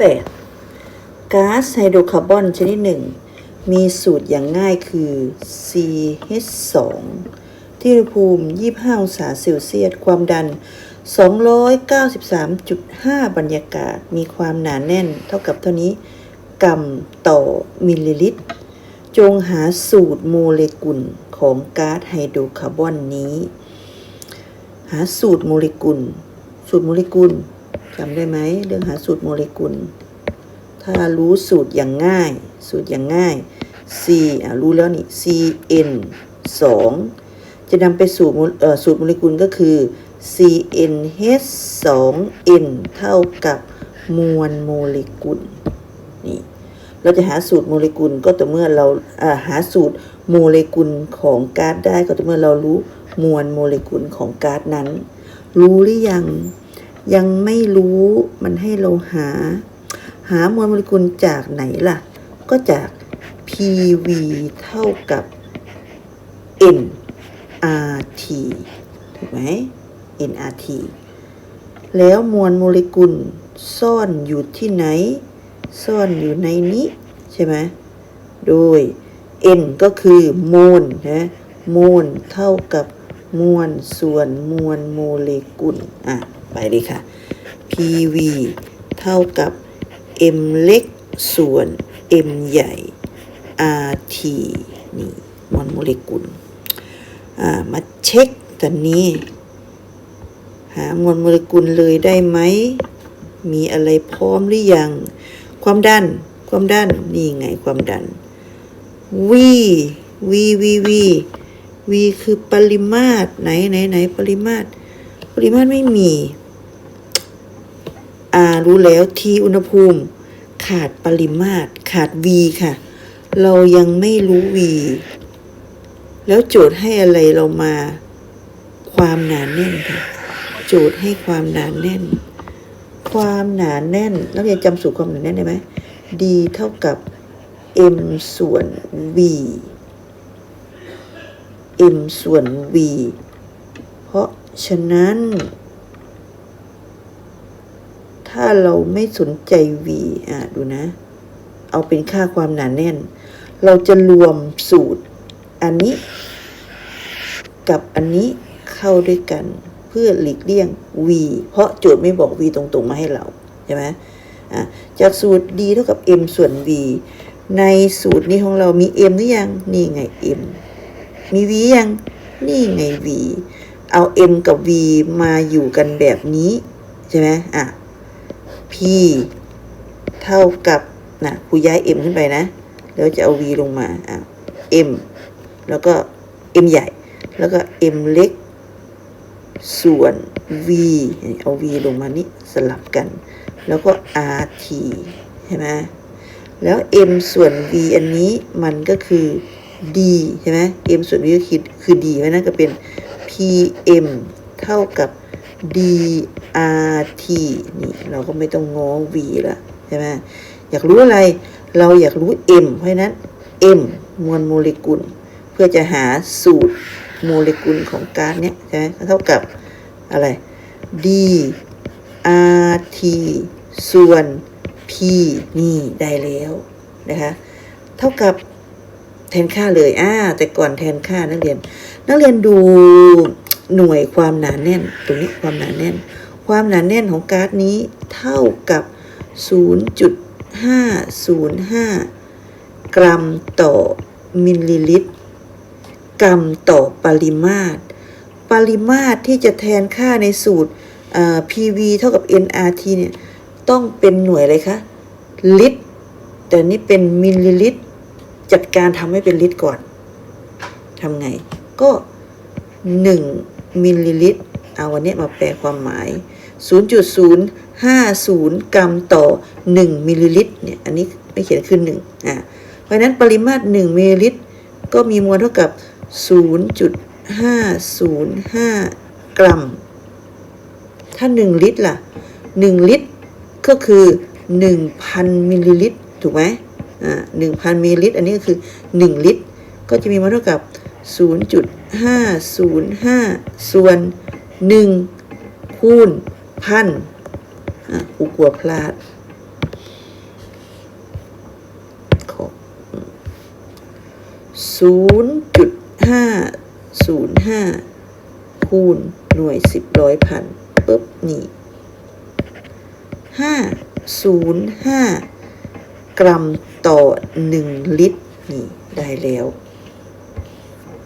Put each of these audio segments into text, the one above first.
แก๊าซไฮโดรคาร์บอนชนิดหนึ่ง มีสูตรอย่างง่ายคือ CH2 ที่อุณหภูมิ 25 องศาเซลเซียส ความดัน 293.5 บรรยากาศ มีความหนาแน่นเท่ากับเท่านี้ กรัมต่อมิลลิลิตร จงหาสูตรโมเลกุลของก๊าซไฮโดรคาร์บอนนี้ หาสูตรโมเลกุล สูตรโมเลกุล จำได้ไหมเรื่องหาสูตรโมเลกุล ถ้ารู้สูตรอย่างง่าย สูตรอย่างง่าย C อะรู้แล้วนี่ CN 2 จะนำไปสู่สูตรโมเลกุลก็คือ CnH 2 n เท่ากับมวลโมเลกุลนี่เราจะหาสูตรโมเลกุลก็ต่อเมื่อเราาหาสูตรโมเลกุลของก๊าซได้ก็ต่อเมื่อเรารู้มวลโมเลกุลของก๊าซนั้น รู้หรือยัง ยังไม่รู้มันให้เราหา หามวลโมเลกุลจากไหนล่ะ ก็จาก PV เท่ากับ nRT ถูกไหม nRT แล้วมวลโมเลกุลซ่อนอยู่ที่ไหน ซ่อนอยู่ในนี้ ใช่ไหมโดย n ก็คือโมลนะโมลเท่ากับมวลส่วนมวลโมเลกุลอะ ไปเลยค่ะ PV เท่ากับ m เล็กส่วน m ใหญ่ RT นี่มวลโมเลกุลมาเช็คกันนี้ หามวลโมเลกุลเลยได้ไหม มีอะไรพร้อมหรือยัง ความดัน ความดัน นี่ไงความดัน V V V V V คือปริมาตรไหนไหนไหนปริมาตร ปริมาตรไม่มี อ่ารู้แล้ว T อุณหภูมิ ขาดปริมาตร ขาด V ค่ะ เรายังไม่รู้ V แล้วโจทย์ให้อะไรเรามา ความหนาแน่นค่ะ โจทย์ให้ความหนาแน่น ความหนาแน่นนักเรียนจำสูตรความหนาแน่นได้ไหม D เท่ากับ m ส่วน v m ส่วน v เพราะฉะนั้น ถ้าเราไม่สนใจ v อะดูนะ เอาเป็นค่าความหนาแน่น เราจะรวมสูตร อันนี้ กับอันนี้เข้าด้วยกัน เพื่อหลีกเลี่ยง v เพราะโจทย์ไม่บอก v ตรงๆมาให้เราใช่ไหมอะจากสูตร d เท่ากับ m ส่วน v ในสูตรนี้ของเรามี m หรือยัง นี่ไง m มี v ยัง นี่ไง v เอา m กับ v มาอยู่กันแบบนี้ ใช่ไหมอะ p เท่ากับนะครูย้าย m ขึ้นไปนะ แล้วจะเอา v ลงมาอะ m แล้วก็ m ใหญ่ แล้วก็ m เล็ก ส่วน v เอา v ลงมานี่สลับกัน แล้วก็ rt ใช่ไหมแล้ว m ส่วน v อันนี้มันก็คือ d ใช่ไหม m ส่วน v ก็คือคือ d เพราะนั้นก็เป็น pm เท่ากับ drt นี่เราก็ไม่ต้องง้อ v ละใช่ไหมอยากรู้อะไร เราอยากรู้ m เพราะนั้น m มวลโมเลกุล เพื่อจะหาสูตรโมเลกุลของก๊าซเนี้ยใช่ไหมเท่ากับอะไร d rt ส่วน p นี่ได้แล้วนะคะเท่ากับแทนค่าเลยอ่าแต่ก่อนแทนค่านักเรียน นักเรียนดู หน่วยความหนาแน่นตรงนี้ความหนาแน่น ความหนาแน่นของก๊าซนี้เท่ากับ 0.505 กรัมต่อมิลลิลิตร กรัมต่อปริมาตร ปริมาตรที่จะแทนค่าในสูตร PV เท่ากับ nRT เนี่ยต้องเป็นหน่วยอะไรคะลิตร แต่นี่เป็นมิลลิลิตร จัดการทำให้เป็นลิตรก่อนทำไงก็หนึ่ง มิลลิลิตร เอาวันนี้มาแปลความหมาย 0.050 กรัมต่อ 1 มิลลิลิตร เนี่ย อันนี้ไม่เขียนขึ้นหนึ่งอ่าเพราะนั้นปริมาตร 1 มิลลิลิตร ก็มีมวลเท่ากับ 0.505 กรัม ถ้า 1 ลิตรล่ะ 1 ลิตร ก็คือ 1,000 มิลลิลิตร ถูกไหมอ่า1,000 มิลลิลิตร อันนี้ก็คือ 1 ลิตร ก็จะมีมาเท่ากับ 0.505 ส่วน 1 คูณพันอะกูกลัวพลาดศูนย์จุดห้าศูนย์ห้าคูณหน่วยสิบร้อยพันปุ๊บนี่ห้าศูนย์ห้ากรัมต่อหนึ่งลิตร นี่ ได้แล้ว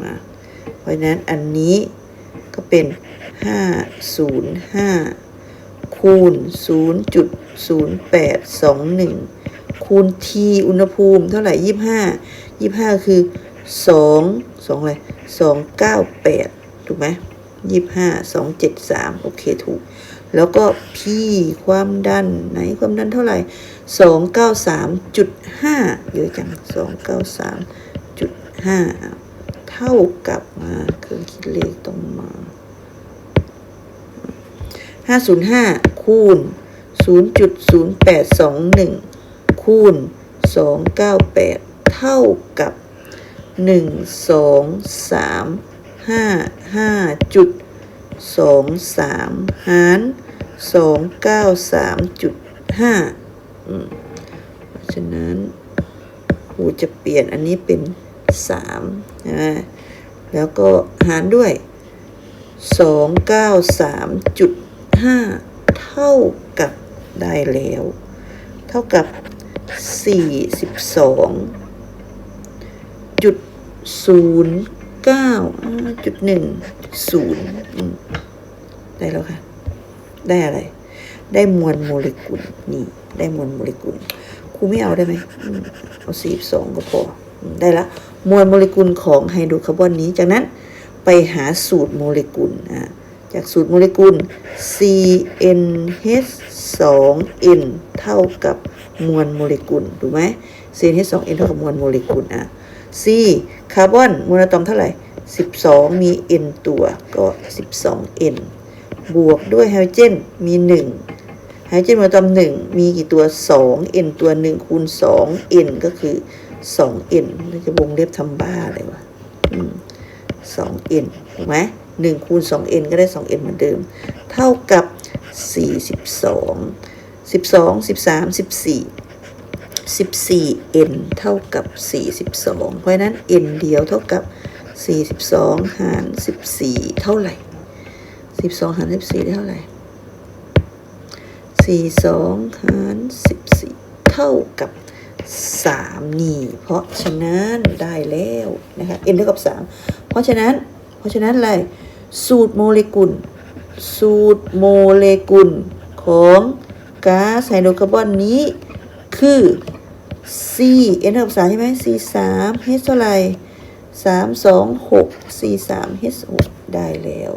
มา เพราะนั้นอันนี้ก็เป็น 505 คูณ 0.0821 คูณทีอุณหภูมิเท่าไหร่ 25 25 คือ 2 2อะไร298 ถูกไหม25 273 โอเคถูก แล้วก็ p ความดัน ไหนความดันเท่าไหร่ 293.5 เยอะจัง 293.5 ท่ากับเครื่องคิดเลขต้องมาห้าศูนย์ห้าคูณศูนย์จุดศูนย์แปดสองหนึ่งคูณสองเก้าแปดเท่ากับหนึ่งสองสามห้าห้าจุดสองสามหารสองเก้าสามจุดห้าเพราะฉะนั้นครูจะเปลี่ยนอันนี้เป็นสาม แล้วก็หารด้วยสองเก้าสามจุดห้าเท่ากับได้แล้ว เท่ากับสี่สิบสองจุดศูนย์เก้าจุดหนึ่งศูนย์ได้แล้วค่ะ ได้อะไร ได้มวลโมเลกุลนี่ ได้มวลโมเลกุลครูไม่เอาได้ไหมเอาสี่สองก็พอ ได้ละมวลโมเลกุลของไฮโดรคาร์บอนนี้จากนั้นไปหาสูตรโมเลกุลอะจากสูตรโมเลกุล CnH 2 n เท่ากับมวลโมเลกุลถูกไหม CnH 2 n เท่ากับมวลโมเลกุลอะ C คาร์บอนมวลอะตอมเท่าไหร่ 12 มี n ตัวก็ 12 n บวกด้วยไฮโดรเจนมี 1 ไฮโดรเจนมวลอะตอม 1 มีกี่ตัว 2 n ตัว 1 คูณ 2 n ก็คือ สองเอ็นแล้จะวงเล็บทำบ้าอะไรวะสองเอ็นถูกไหมหนึ่งคูณสองเอ็นก็ได้สองเอ็นเหมือนเดิม เท่ากับสี่สิบสองสิบสองสิบสามสิบสี่สิบสี่เอ็นเท่ากับสี่สิบสองเพราะนั้นเอ็นเดียวเท่ากับสี่สิบสองหารสิบสี่เท่าไหร่สิบสองหารสิบสี่เท่าไหร่สี่สองหารสิบสี่เท่ากับ 3 นี่ เพราะฉะนั้นได้แล้วนะคะ n เท่ากับ 3 เพราะฉะนั้น เพราะฉะนั้นอะไรสูตรโมเลกุล สูตรโมเลกุลของก๊าซไฮโดรคาร์บอนนี้คือ C n เท่ากับ3ใช่ไหม C 3 H เท่าไหร่3 2 6 C 3 H 6ได้แล้ว